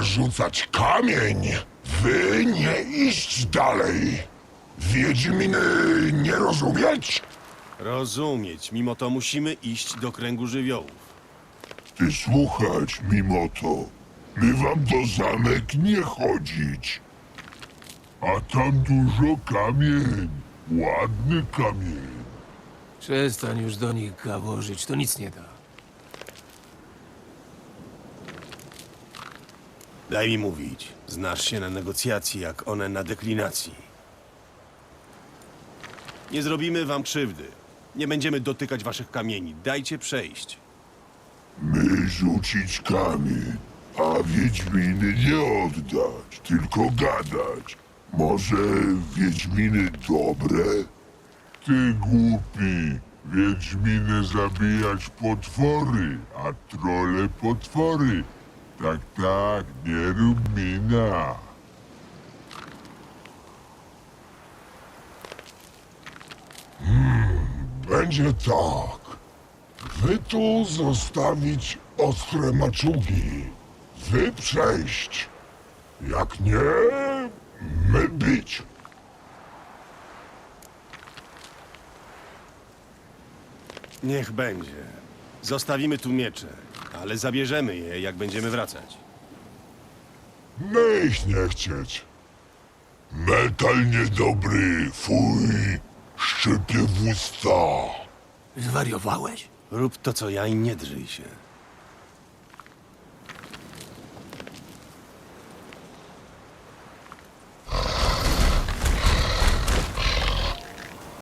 rzucać kamień. Wy nie iść dalej. Wiedźminy nie rozumieć? Rozumieć, mimo to musimy iść do kręgu żywiołów. Ty słuchać mimo to. My wam do zamek nie chodzić. A tam dużo kamień. Ładny kamień. Przestań już do nich gaworzyć, to nic nie da. Daj mi mówić. Znasz się na negocjacji, jak one na deklinacji. Nie zrobimy wam krzywdy. Nie będziemy dotykać waszych kamieni. Dajcie przejść. My rzucić kamień, a Wiedźminy nie oddać, tylko gadać. Może Wiedźminy dobre? Ty głupi, Wiedźminy zabijać potwory, a trole potwory. Tak, tak, nie rób mina. Hmm, będzie tak. Wy tu zostawić ostre maczugi. Wy przejść. Jak nie, my bić. Niech będzie. Zostawimy tu miecze, ale zabierzemy je, jak będziemy wracać. My ich nie chcieć. Metal niedobry, fuj, szczypie w usta. Zwariowałeś? Rób to, co ja i nie drzyj się.